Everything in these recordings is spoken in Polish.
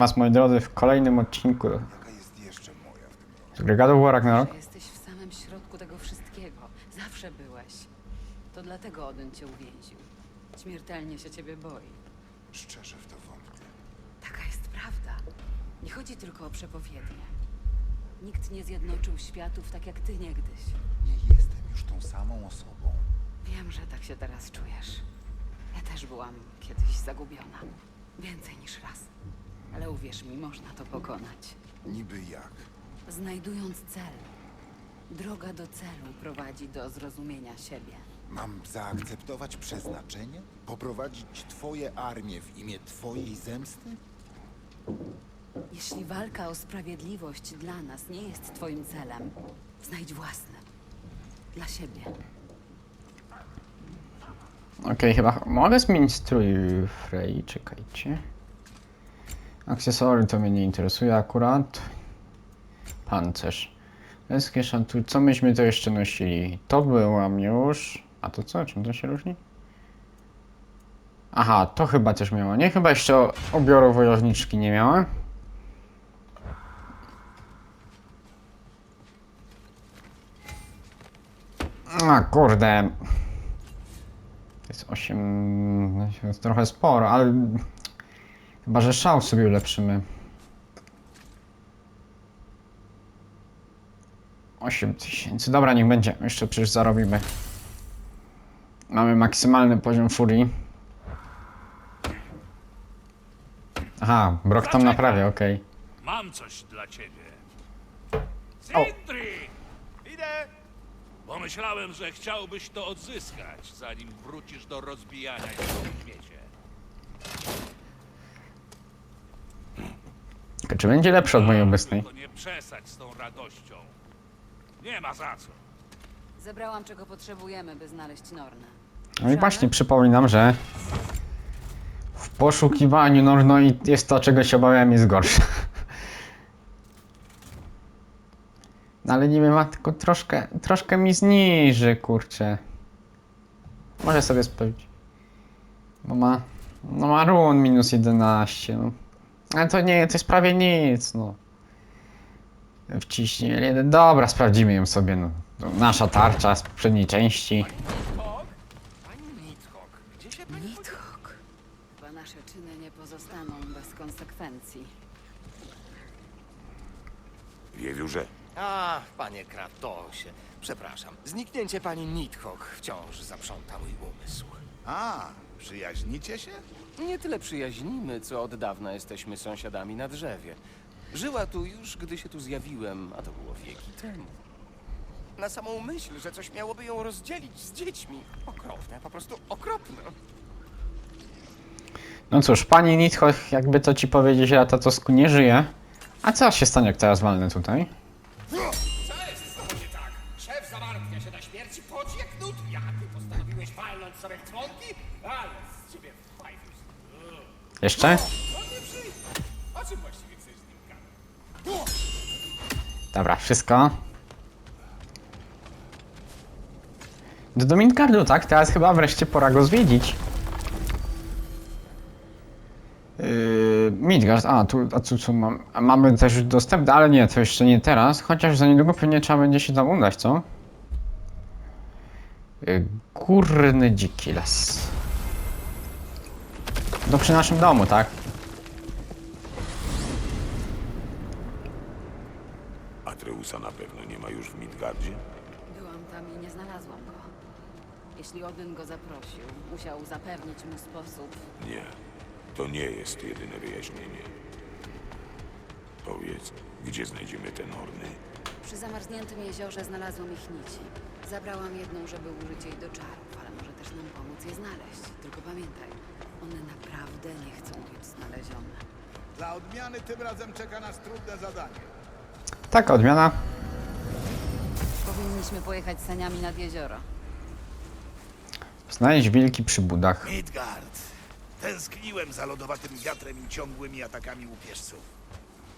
Was, moi drodzy, w kolejnym odcinku Jaka jest jeszcze moja w tym roku? z gry God of War Ragnarok. Że jesteś w samym środku tego wszystkiego. Zawsze byłeś. To dlatego Odyn cię uwięził. Śmiertelnie się ciebie boi. Szczerze w to wątpię. Taka jest prawda. Nie chodzi tylko o przepowiednie. Nikt nie zjednoczył światów tak jak ty niegdyś. Nie jestem już tą samą osobą. Wiem, że tak się teraz czujesz. Ja też byłam kiedyś zagubiona. Więcej niż raz. Ale uwierz mi, można to pokonać. Niby jak? Znajdując cel. Droga do celu prowadzi do zrozumienia siebie. Mam zaakceptować przeznaczenie? Poprowadzić twoje armię w imię twojej zemsty? Jeśli walka o sprawiedliwość dla nas nie jest twoim celem, znajdź własny. Dla siebie. Okej, chyba mogę zmienić strój Frey, czekajcie. Akcesory to mnie nie interesuje akurat. Pancerz. Leskie szantury, co myśmy to jeszcze nosili? To byłam już. A to co? Czym to się różni? Aha, to chyba też miała. Nie, chyba jeszcze ubioru wojowniczki nie miała. A kurde. To jest 8. To jest trochę sporo, ale. Chyba, że szał sobie ulepszymy. 8 tysięcy. Dobra, niech będzie. Jeszcze przecież zarobimy. Mamy maksymalny poziom furii. Aha, Brok tam naprawia, okej. Mam coś dla ciebie. O. Sindri! Idę! Pomyślałem, że chciałbyś to odzyskać, zanim wrócisz do rozbijania się w świecie. Tylko Czy będzie lepszy od mojej obecnej? Tylko nie przesadź z tą radością. Nie ma za co. Zebrałam, czego potrzebujemy, by znaleźć Nornę. No i właśnie przypominam, że w poszukiwaniu no, i jest to, czego się obawiałem, jest gorsze. No ale nie wiem, ma tylko troszkę, troszkę mi zniży, kurczę. Może sobie sprawdzić. Bo ma, no ma run minus 11, no. Ale to nie, to jest prawie nic, no. Wciśnie jeden. Dobra, sprawdzimy ją sobie, no. To Nasza tarcza z poprzedniej części. Nidhogg. Chyba nasze czyny nie pozostaną bez konsekwencji. Wiewiórze, A, panie Kratosie, przepraszam. Zniknięcie pani Nidhogg wciąż zaprząta mój umysł. A, przyjaźnicie się? Nie tyle przyjaźnimy, co od dawna jesteśmy sąsiadami na drzewie. Żyła tu już, gdy się tu zjawiłem, a to było wieki temu. Na samą myśl, że coś miałoby ją rozdzielić z dziećmi. Okropne, po prostu okropne. No cóż, pani Nidhoch, jakby to ci powiedzieć, Ratatosku nie żyje. A co się stanie, jak teraz walnę tutaj? Co jest z tobą nie tak? Szef zamartwia się na śmierci, poci jak nut. Ja, ty postanowiłeś walnąć sobie członki? Jeszcze? Dobra, wszystko. Do Domingardu, tak? Teraz chyba wreszcie pora go zwiedzić. Yy, Midgard, a tu, a tu co mam? A mamy też już dostępne, ale nie, to jeszcze nie teraz. Chociaż za niedługo pewnie trzeba będzie się tam udać, co? Yy, górny dziki las. No przy naszym domu, tak? Atreusa na pewno nie ma już w Midgardzie? Byłam tam i nie znalazłam go. Jeśli Odyn go zaprosił, musiał zapewnić mu sposób. Nie. To nie jest jedyne wyjaśnienie. Powiedz, gdzie znajdziemy te Norny? Przy zamarzniętym jeziorze znalazłam ich nici. Zabrałam jedną, żeby użyć jej do czarów, ale może też nam pomóc je znaleźć. Tylko pamiętaj, one naprawdę nie chcą być znalezione. Dla odmiany tym razem czeka nas trudne zadanie. Taka odmiana. Powinniśmy pojechać saniami nad jezioro. Znaleźć wilki przy budach. Midgard. Tęskniłem za lodowatym wiatrem i ciągłymi atakami łupieżców.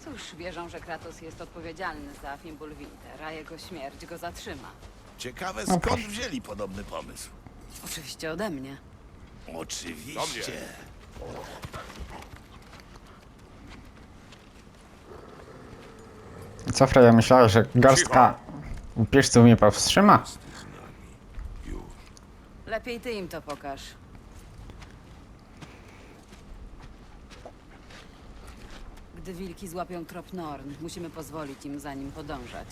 Cóż, wierzą, że Kratos jest odpowiedzialny za Fimbulwinter, a jego śmierć go zatrzyma. Ciekawe No skąd wzięli podobny pomysł. Oczywiście ode mnie. Oczywiście. Co Freya myślała, że garstka upierzców mnie powstrzyma? Lepiej ty im to pokaż. Gdy wilki złapią trop Norn, musimy pozwolić im za nim podążać.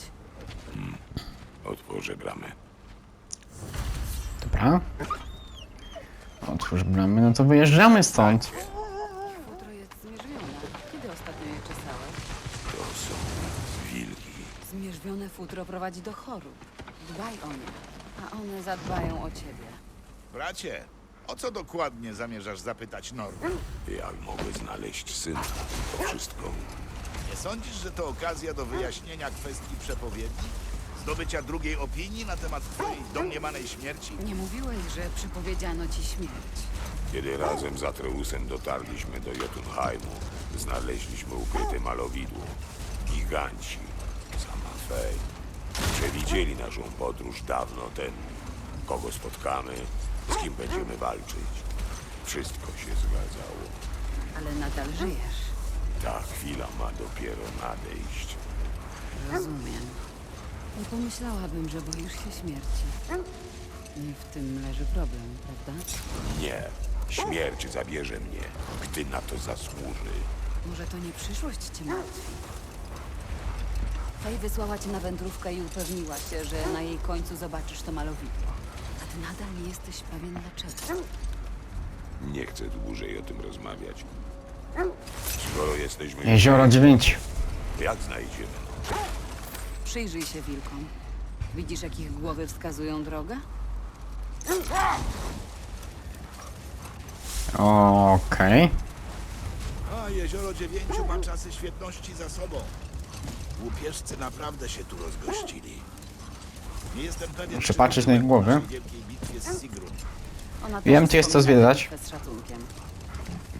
Otworzę bramę. Dobra. Otwórz bramy, no to wyjeżdżamy stąd. Futro jest zmierzwione. Kiedy ostatnio je czesałeś? To są wilki. Zmierzwione futro prowadzi do chorób. Dbaj o nie, a one zadbają o ciebie. Bracie, o co dokładnie zamierzasz zapytać Nordy? Jak mogę znaleźć syna? To wszystko. Nie sądzisz, że to okazja do wyjaśnienia kwestii przepowiedni? Zdobycia drugiej opinii na temat twojej domniemanej śmierci? Nie mówiłeś, że przepowiedziano ci śmierć. Kiedy razem z Atreusem dotarliśmy do Jotunheimu, znaleźliśmy ukryte malowidło. Giganci. Sama Fej. Przewidzieli naszą podróż dawno temu. Kogo spotkamy, z kim będziemy walczyć. Wszystko się zgadzało. Ale nadal żyjesz. Ta chwila ma dopiero nadejść. Rozumiem. Nie pomyślałabym, że boisz się śmierci. Nie w tym leży problem, prawda? Nie. Śmierć zabierze mnie, gdy na to zasłuży. Może to nie przyszłość cię martwi. Fej wysłała cię na wędrówkę i upewniła się, że na jej końcu zobaczysz to malowidło. A ty nadal nie jesteś pewien dlaczego. Nie chcę dłużej o tym rozmawiać. Skoro jesteśmy... Jezioro dziewięciu. Jak znajdziemy? Przyjrzyj się wilkom. Widzisz, jak ich głowy wskazują drogę? Okej. A jezioro dziewięciu ma czasy świetności za sobą. Łupieżcy naprawdę się tu rozgościli. Nie jestem pewien, Muszę czy patrzeć na ich w głowy. naszej wielkiej bitwie z Sigrun. Ona Wiem, też jest co wspominała zwiedzać. bitwę Z szacunkiem.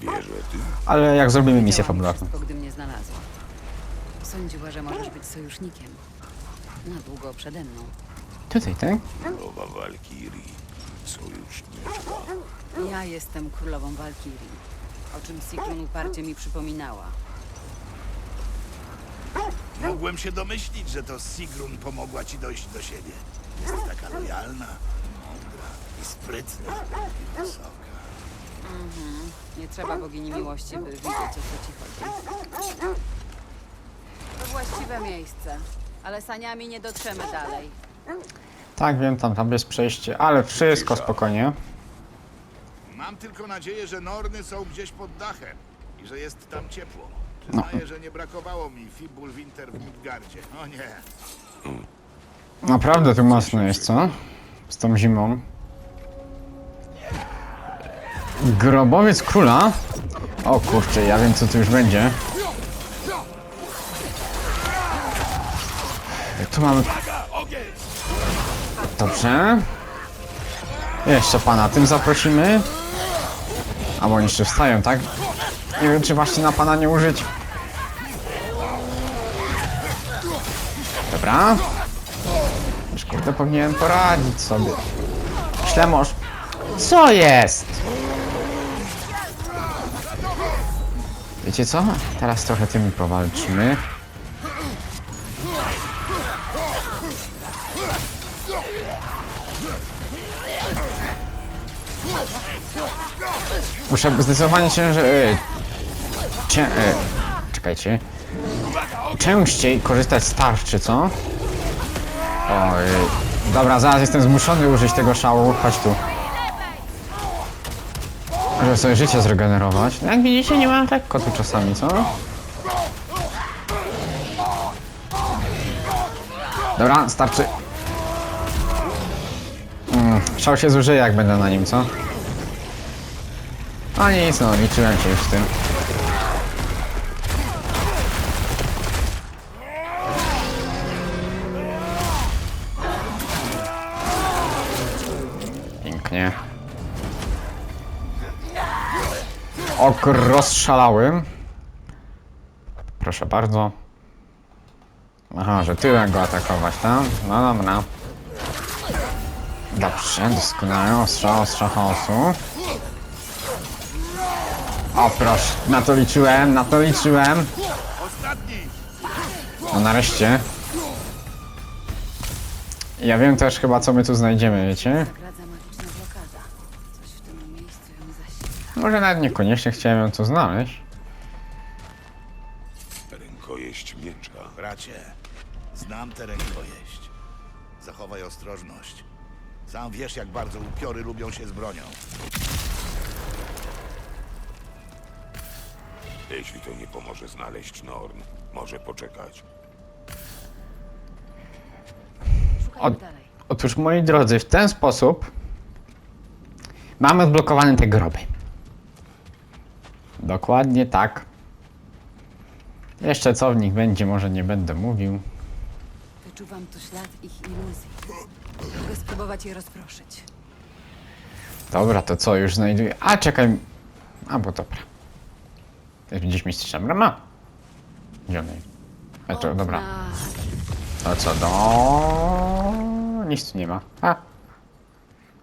Wierzę ty? Ale jak zrobimy misję Wiedziała mi fabularną. wszystko, gdy mnie znalazła. Sądziła, że możesz być sojusznikiem. Na długo przede mną. Tutaj, tak? Nowa Walkirii. Sojuszniczka. Ja jestem królową Walkirii, o czym Sigrun uparcie mi przypominała. Mogłem się domyślić, że to Sigrun pomogła ci dojść do siebie. Jest taka lojalna, mądra i sprytna i wysoka. Nie trzeba bogini miłości, by widzieć, o co ci chodzi. To właściwe miejsce, ale saniami nie dotrzemy dalej. Tak, wiem, tam, tam jest przejście, ale wszystko spokojnie. Mam tylko nadzieję, że Norny są gdzieś pod dachem i że jest tam ciepło. Przyznaję, że nie brakowało mi Fibul Winter w Midgardzie. O nie, Naprawdę tu mocno jest, co? Z tą zimą. Grobowiec króla? O kurczę, ja wiem co tu już będzie. Tu mamy... Dobrze. Jeszcze pana tym zaprosimy. A bo oni jeszcze wstają, tak? Nie wiem, czy właśnie na pana nie użyć. Dobra. Już kurde powinienem poradzić sobie. Ślemosz. Co jest? Wiecie co? Teraz trochę tymi powalczymy. Muszę zdecydowanie ciężej... e, Cię... e, Czekajcie. Częściej korzystać z tarczy, co? Oj. Dobra, zaraz jestem zmuszony użyć tego szału. Chodź tu. Żeby sobie życie zregenerować. No jak widzicie, nie mam lekko tu czasami, co? Dobra, starczy. Mm, szał się zużyje, jak będę na nim, co? A nic, no, liczyłem się już z tym. Pięknie. Ok rozszalały. Proszę bardzo. Aha, że tyłem go atakować, tak? No dobra. Dobrze, doskonale. Ostrza, ostrza chaosu. O proszę, na to liczyłem, na to liczyłem. ostatni! No nareszcie. Ja wiem też chyba co my tu znajdziemy, wiecie? Zagradza magiczna blokada. Coś w tym miejscu ją zasila. Może nawet niekoniecznie chciałem ją tu znaleźć. Rękojeść miecza. Bracie, znam tę rękojeść. Zachowaj ostrożność. Sam wiesz, jak bardzo upiory lubią się z bronią. Jeśli to nie pomoże znaleźć Norn, może poczekać. Szukajmy O- dalej. Otóż moi drodzy, w ten sposób mamy odblokowane te groby. Dokładnie tak. Jeszcze co w nich będzie, może nie będę mówił. Wyczuwam tu ślad ich iluzji. Mogę spróbować je rozproszyć. Dobra, to co już znajduję? A czekaj. A bo dobra. To jest gdzieś mistyczna brama. Gdzie ona jest? A to dobra. To co do. Nic tu nie ma. A.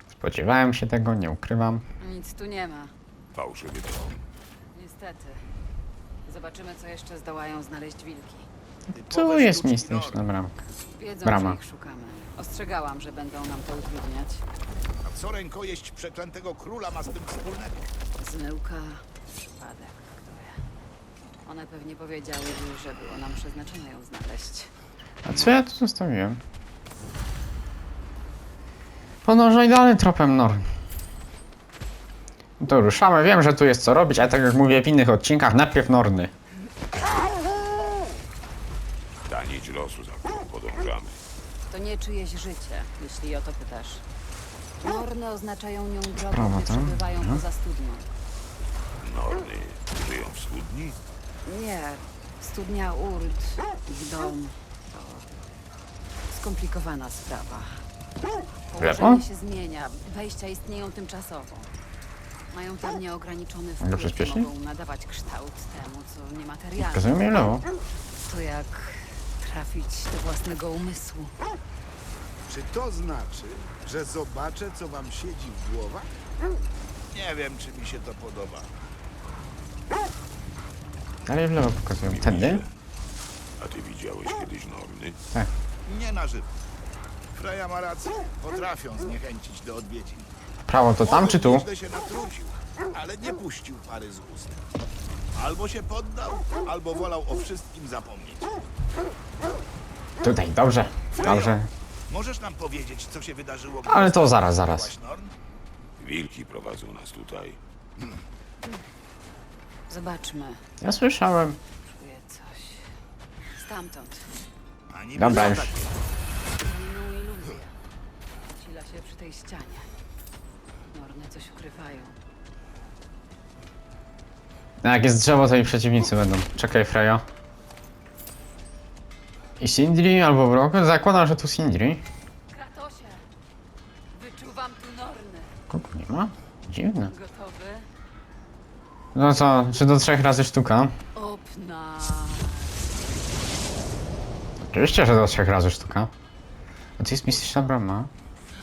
Spodziewałem się tego, nie ukrywam. Nic tu nie ma. Fałszywy dom. Niestety. Zobaczymy, co jeszcze zdołają znaleźć wilki. Tu jest mistyczna bramka. Wiedzą, Brama. że ich szukamy. Ostrzegałam, że będą nam to utrudniać. A co rękojeść przeklętego króla ma z tym wspólnego? Zmyłka, przypadek. One pewnie powiedziały, że było nam przeznaczone ją znaleźć. A co ja tu zostawiłem? Podążaj dalej tropem Norn. No to ruszamy. Wiem, że tu jest co robić, ale tak jak mówię w innych odcinkach, najpierw Norny. Ta nić losu, za którą podążamy. To nie czyjeś życie, jeśli o to pytasz. Norny oznaczają nią drogę, Sprawa gdy przebywają Mhm. poza studnią. Norny żyją w studni? Nie, studnia Urt, ich dom, to skomplikowana sprawa. Położenie się zmienia, wejścia istnieją tymczasowo. Mają tam nieograniczony wpływ, przyspieszyć? mogą nadawać kształt temu, co niematerialne. Pokazuję mi lewo. To jak trafić do własnego umysłu. Czy to znaczy, że zobaczę, co wam siedzi w głowach? Nie wiem, czy mi się to podoba. Dalej w lewo pokazują. Tędy? A ty widziałeś kiedyś Norny? Nie na żywo. Freja ma rację. Potrafią zniechęcić do odwiedzin. Prawo to tam czy tu? Nieźle się natrudził, ale nie puścił pary z ust. Albo się poddał, albo wolał o wszystkim zapomnieć. Tutaj, dobrze. Dobrze. Możesz nam powiedzieć, co się wydarzyło? gdy Ale to zaraz, zaraz. Norn? Wilki prowadzą nas tutaj. Zobaczmy. Ja słyszałem. Czuję coś. Stamtąd. Dobra, już. Inną iluzję. Sila się przy tej ścianie. Coś ukrywają. No jak jest drzewo, to i przeciwnicy będą. Czekaj, Frejo. I Sindri albo Brok? Zakładam, że tu Sindri. No co, czy do trzech razy sztuka? Opna. Oczywiście, że do trzech razy sztuka. A to jest mistyczna brama.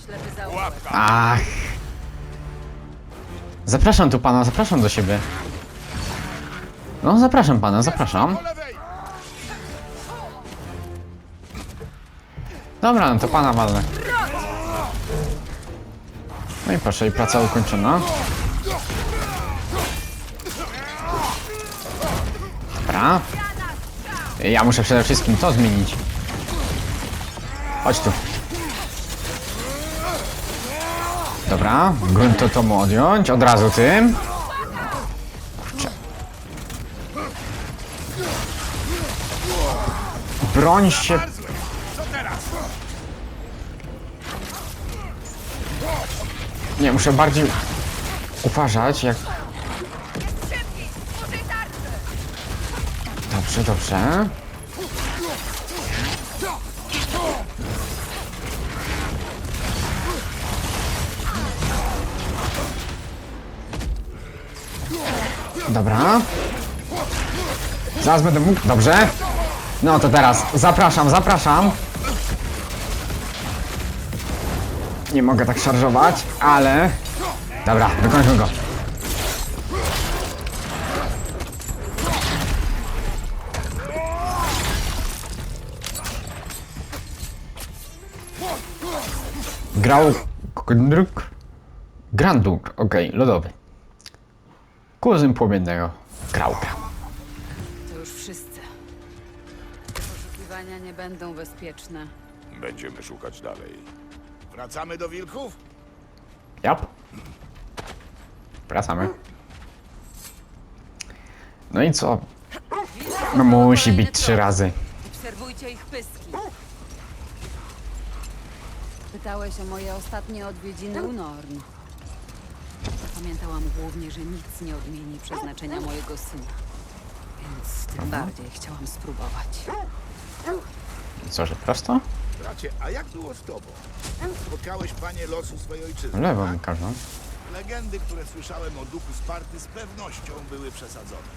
Ślepy zaułek. Ach. Zapraszam tu pana, zapraszam do siebie. No, zapraszam pana, zapraszam. Dobra, no to pana walnę. No i proszę, i praca ukończona. Dobra. Ja muszę przede wszystkim to zmienić. Chodź tu. Dobra, grunt to, mu odjąć, od razu tym. Kurczę. Broń się? Nie, muszę bardziej uważać, jak... Dobrze, dobrze. Dobra. Zaraz będę mógł... Dobrze. No to teraz zapraszam, zapraszam. Nie mogę tak szarżować, ale... Dobra, dokończmy go. Grał... Granduk? Granduk, okej, lodowy. Kuzyn płomiennego. Grałka. To już wszyscy. Te poszukiwania nie będą bezpieczne. Będziemy szukać dalej. Wracamy do wilków? Jap. Wracamy. No i co? No musi być trzy razy. Obserwujcie ich pyski. Pytałeś o moje ostatnie odwiedziny u Norn. Pamiętałam głównie, że nic nie odmieni przeznaczenia mojego syna. Więc tym bardziej chciałam spróbować. Co, że prosto? Bracie, a jak było z tobą? Spotkałeś panie losu swojej ojczyzny, lewo mi tak? każą. Legendy, które słyszałem o duchu Sparty z pewnością były przesadzone.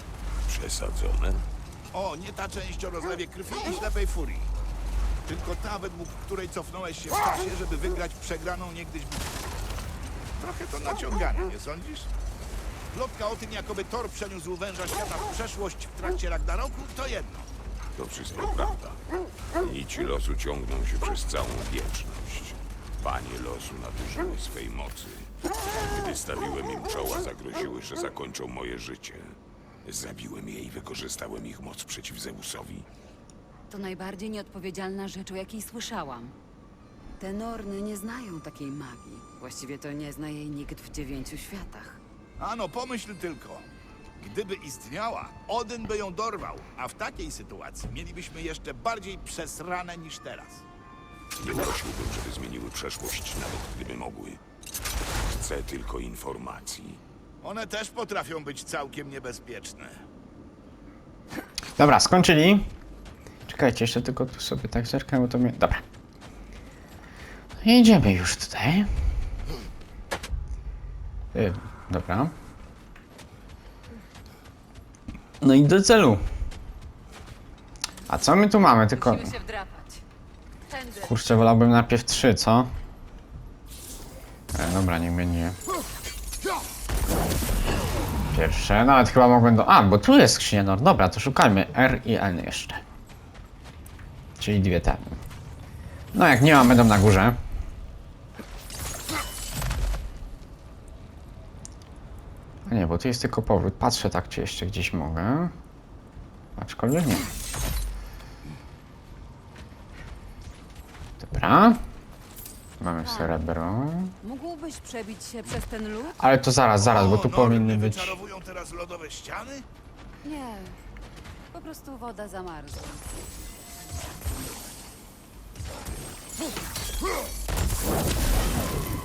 Przesadzone? O, nie ta część o rozlewie krwi i ślepej furii. Tylko ta, według której cofnąłeś się w czasie, żeby wygrać przegraną niegdyś bitwę. Trochę to naciąganie, nie sądzisz? Plotka o tym, jakoby Thor przeniósł węża świata w przeszłość w trakcie Ragnaroku, to jedno. To wszystko prawda. Nici losu ciągną się przez całą wieczność. Panie losu nadużyły swej mocy. Gdy stawiłem im czoła, zagroziły, że zakończą moje życie. Zabiłem je i wykorzystałem ich moc przeciw Zeusowi. To najbardziej nieodpowiedzialna rzecz, o jakiej słyszałam. Te Norny nie znają takiej magii. Właściwie to nie zna jej nikt w dziewięciu światach. Ano, pomyśl tylko. Gdyby istniała, Odyn by ją dorwał, a w takiej sytuacji mielibyśmy jeszcze bardziej przesrane niż teraz. Nie prosiłbym, żeby zmieniły przeszłość, nawet gdyby mogły. Chcę tylko informacji. One też potrafią być całkiem niebezpieczne. Dobra, skończyli. Czekajcie, jeszcze tylko tu sobie tak zerknę, bo to mnie... Dobra. I Idziemy już tutaj. Y, dobra. No i do celu. A co my tu mamy? Tylko... Musimy się wdrapać. Tędy. Kurczę, wolałbym najpierw trzy, co? E, dobra, niech będzie. Pierwsze, nawet chyba mogłem do... A, bo tu jest skrzynia, no dobra, to szukajmy R i N jeszcze. Czyli dwie te. No jak nie mam, będą na górze. A nie, bo tu jest tylko powrót. Patrzę tak, czy jeszcze gdzieś mogę. Aczkolwiek nie. Dobra. Mamy srebro. Mógłbyś przebić się przez ten lód? Ale to zaraz, zaraz, bo tu powinny być... wyczarowują teraz lodowe ściany? Nie. Po prostu woda zamarzła.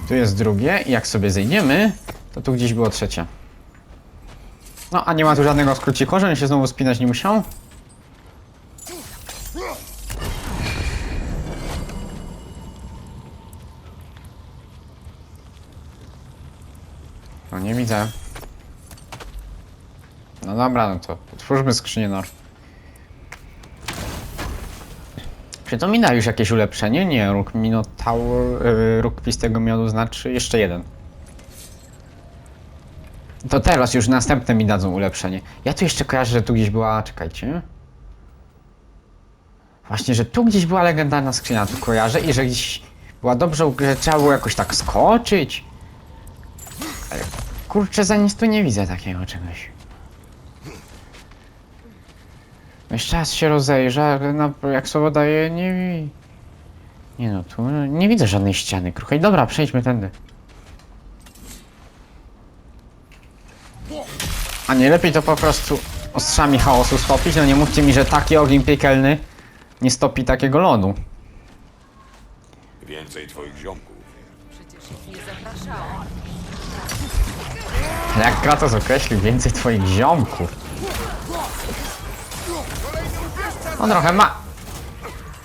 Tu jest drugie i jak sobie zejdziemy, to tu gdzieś było trzecie. No, a nie ma tu żadnego skróciku, żebym się znowu spinać nie musiał? No nie widzę. No dobra, no to otwórzmy skrzynię nor. Czy to mi da już jakieś ulepszenie? Nie, róg Minotaur, yy, róg Kwistego Miodu znaczy jeszcze jeden. To teraz już następne mi dadzą ulepszenie. Ja tu jeszcze kojarzę, że tu gdzieś była, czekajcie. Właśnie, że tu gdzieś była legendarna skrzynia, tu kojarzę i że gdzieś była dobrze, że trzeba było jakoś tak skoczyć. Ale kurczę, za nic tu nie widzę takiego czegoś. Jeszcze raz się rozejrzę, ale na, jak słowo daje, nie wi- Nie no, tu nie widzę żadnej ściany kruchej. Dobra, przejdźmy tędy. A nie lepiej to po prostu ostrzami chaosu stopić? No nie mówcie mi, że taki ogień piekielny nie stopi takiego lodu. Więcej twoich ziomków. Przecież ich nie zapraszałam. Jak Kratos określił więcej twoich ziomków. On trochę ma...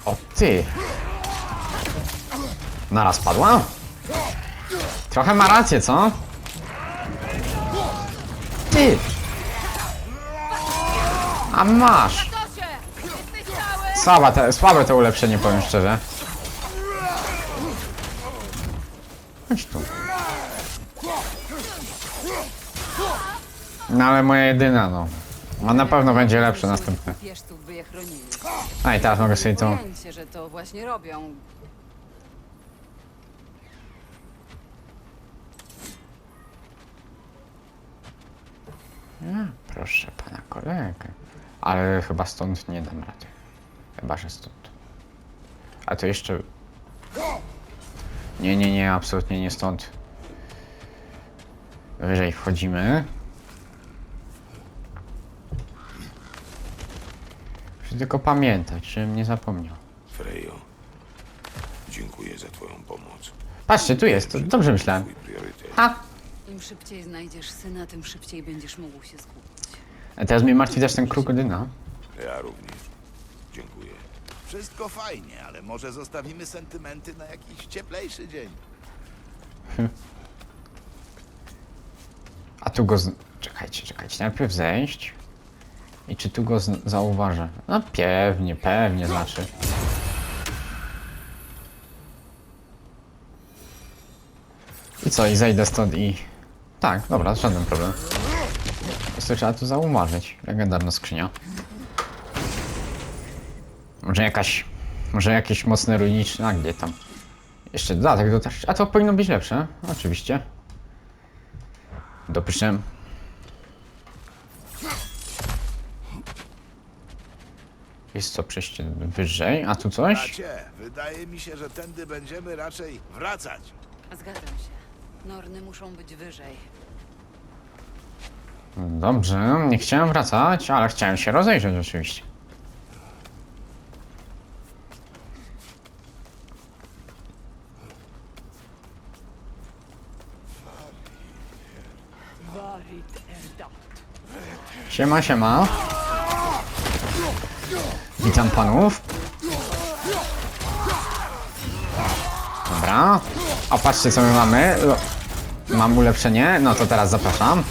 O ty. Naraz padła? Trochę ma rację, co? Ty! A masz! Słabe te, słabe to ulepszenie, powiem szczerze. Chodź tu. No ale moja jedyna, no. No na pewno będzie lepszy następny. A i teraz mogę sobie to... Pojęcie, że to właśnie robią. Proszę pana kolegę. Ale chyba stąd nie dam rady. Chyba, że stąd. A to jeszcze... Nie, nie, nie, absolutnie nie stąd. Wyżej wchodzimy. Muszę tylko pamiętać, żebym nie zapomniał. Frejo, dziękuję za twoją pomoc. Patrzcie, tu jest, to dobrze myślałem. Twój priorytet. Ha! Im szybciej znajdziesz syna, tym szybciej będziesz mógł się skupić. A teraz mnie martwi też ten krokodyna. Ja również. Dziękuję. Wszystko fajnie, ale może zostawimy sentymenty na jakiś cieplejszy dzień. A tu go z... Czekajcie, czekajcie, najpierw zejść. I czy tu go zauważę? No pewnie, pewnie znaczy. I co, i zejdę stąd i... Tak, dobra, żaden problem. Po prostu trzeba tu zauważyć. Legendarna skrzynia. Może jakaś... Może jakieś mocne runiczne... A gdzie tam? Jeszcze dodatek do. A to powinno być lepsze, oczywiście. Dopiszę. Jest co przejście wyżej, a tu coś? Bracie, wydaje mi się, że tędy będziemy raczej wracać. Zgadzam się. Norny muszą być wyżej. Dobrze, nie chciałem wracać, ale chciałem się rozejrzeć oczywiście. Siema, siema. Witam panów. Dobra. A patrzcie co my mamy. O, Mam ulepszenie, no to teraz zapraszam.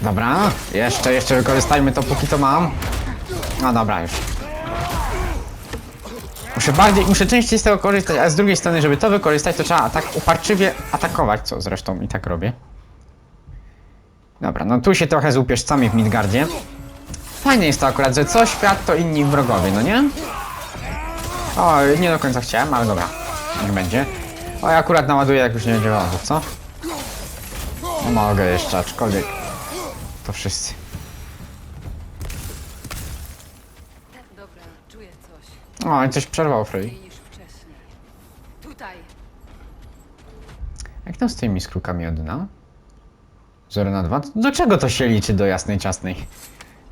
Dobra, jeszcze, jeszcze wykorzystajmy to póki to mam. No dobra już. Muszę bardziej, muszę częściej z tego korzystać, a z drugiej strony, żeby to wykorzystać, to trzeba tak uparczywie atakować, co zresztą i tak robię. Dobra, no tu się trochę z upieżcami w Midgardzie. Fajne jest to akurat, że co świat, to inni wrogowie, no nie? O, nie do końca chciałem, ale dobra, niech będzie. O, ja akurat naładuję, jak już nie będzie ładów, co? No mogę jeszcze, aczkolwiek to wszyscy. Dobra, czuję coś. O, i coś przerwał Frey. Mniej niż wcześniej. Tutaj! Jak tam z tymi skrókami od dna? 0 na 2? Do czego to się liczy do jasnej ciasnej?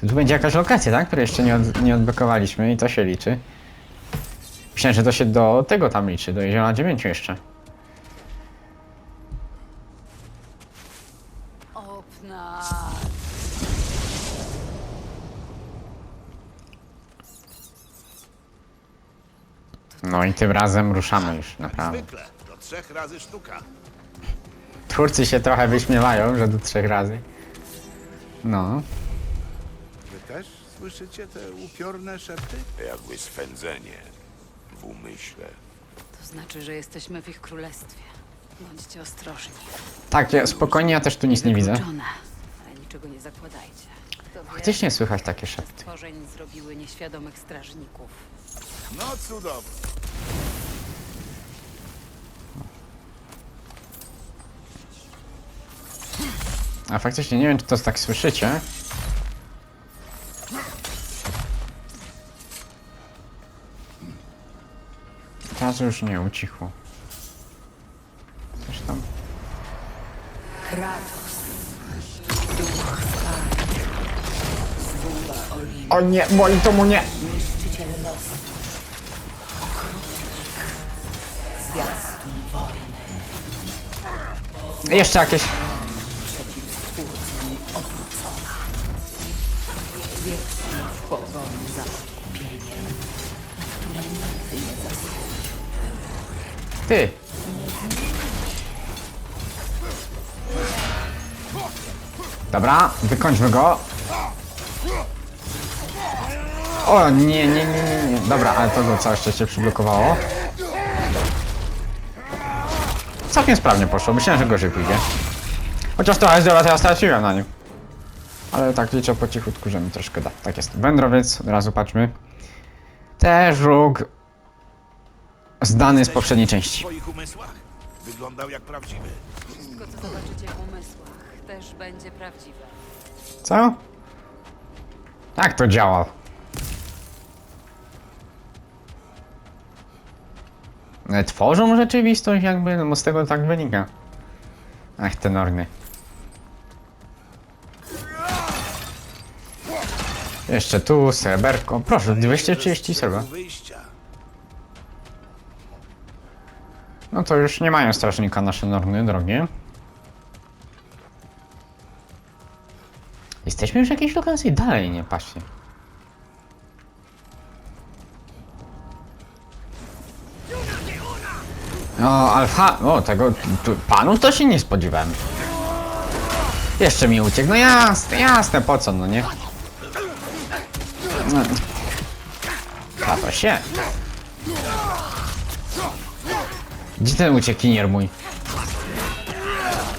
Tu będzie jakaś lokacja, tak? Której jeszcze nie, od, nie odblokowaliśmy i to się liczy. Myślałem, że to się do tego tam liczy, do jeziora 9 jeszcze. Opna! No i tym razem ruszamy już, naprawdę. Zwykle, do trzech razy sztuka. Twórcy się trochę wyśmiewają, że do trzech razy. No. Wy też słyszycie te upiorne szepty? Jakby swędzenie w umyśle. To znaczy, że jesteśmy w ich królestwie. Bądźcie ostrożni. Tak, ja, spokojnie, ja też tu nic nie widzę. Wykluczone, ale niczego nie zakładajcie. Kto wie, Faktycznie słychać takie szepty. stworzeń zrobiły nieświadomych strażników. No cudownie. A faktycznie nie wiem, czy to tak słyszycie. Teraz już nie ucichło. Coś tam. O nie, boli to mu nie! Jeszcze jakieś. Ty! Dobra, wykończmy go. O nie, nie, nie, nie, nie. Dobra, ale to go całe szczęście przyblokowało. Całkiem sprawnie poszło, myślałem, że gorzej pójdzie. Chociaż trochę zdrowia teraz straciłem na nim. Ale tak liczę po cichutku, że mi troszkę da. Tak jest. Wędrowiec, od razu patrzmy. Też róg zdany z poprzedniej części. umysłach? Wyglądał jak prawdziwy. Wszystko, co zobaczycie w umysłach, też będzie prawdziwe. Co? Jak to działa? E, Tworzą rzeczywistość jakby, no bo z tego tak wynika. Ach, te normy. Jeszcze tu sreberko. Proszę, 230 Z srebra. No to już nie mają strażnika nasze normy drogie. Jesteśmy już w jakiejś lokacji dalej, nie patrzcie. O, alfa. O, tego. Tu, panów to się nie spodziewałem. Jeszcze mi uciekł. No jasne, jasne, po co, no nie? No. A to się. Gdzie ten uciekinier mój?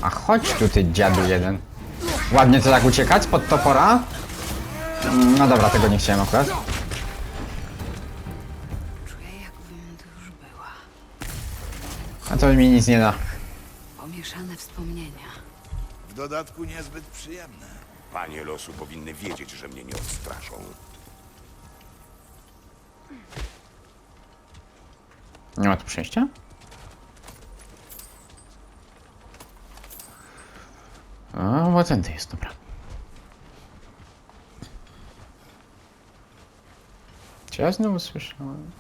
A chodź tu, ty dziadu jeden. Ładnie to tak uciekać pod topora? No dobra, tego nie chciałem akurat. Czuję, jakbym tu już była. A to mi nic nie da. Pomieszane wspomnienia. W dodatku niezbyt przyjemne. Panie losu powinny wiedzieć, że mnie nie odstraszą. Nie ma tu przejścia? A, tędy jest, dobra. Czy ja znowu słyszałem?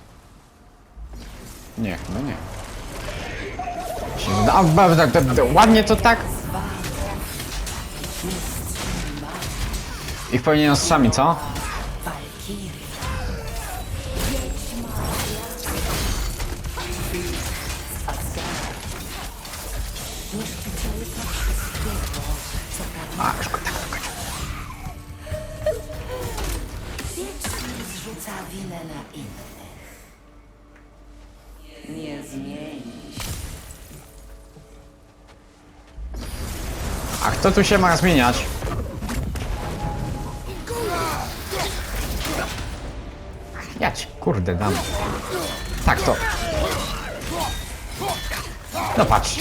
Nie, chyba nie. A, ładnie to tak. Ich powinien ostrzami, co? A, Kto tu się ma zmieniać? Ja ci kurde dam. Tak to. No patrz.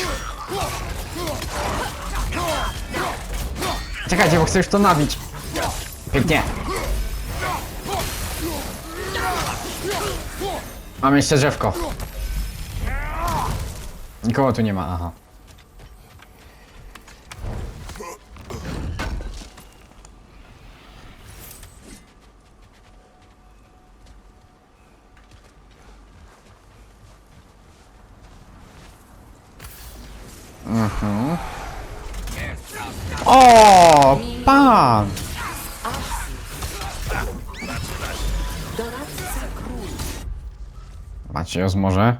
Czekajcie, bo chcę już to nabić. Pięknie. Mam jeszcze drzewko. Nikogo tu nie ma, aha. O, pan! Doradca król. Macie ją może?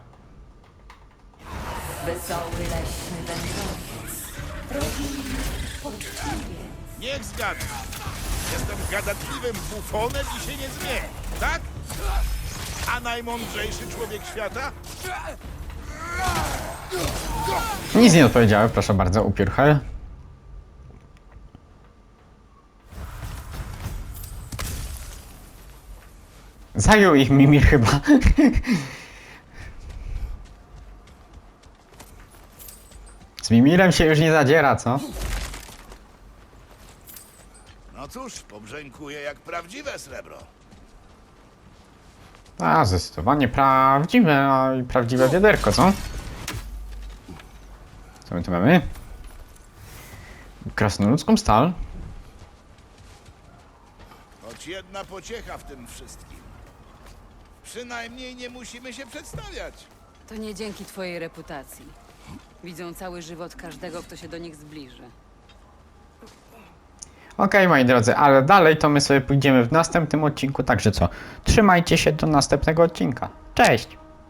Wesoły leśny wędrowiec. Niech zgadnę. Jestem gadatliwym bufonem i się nie zmienię, tak? A najmądrzejszy człowiek świata? Nic nie odpowiedziałem, proszę bardzo, upiór hel. Zajął ich Mimir chyba. Z Mimirem się już nie zadziera, co? No cóż, pobrzękuje jak prawdziwe srebro. A, zdecydowanie prawdziwe, a i prawdziwe wiaderko, co? Co my tu mamy? Krasnoludzką stal. Choć jedna pociecha w tym wszystkim. Przynajmniej nie musimy się przedstawiać. To nie dzięki twojej reputacji. Widzą cały żywot każdego, kto się do nich zbliży. Okej, moi drodzy, ale dalej to my sobie pójdziemy w następnym odcinku, także co? Trzymajcie się do następnego odcinka. Cześć!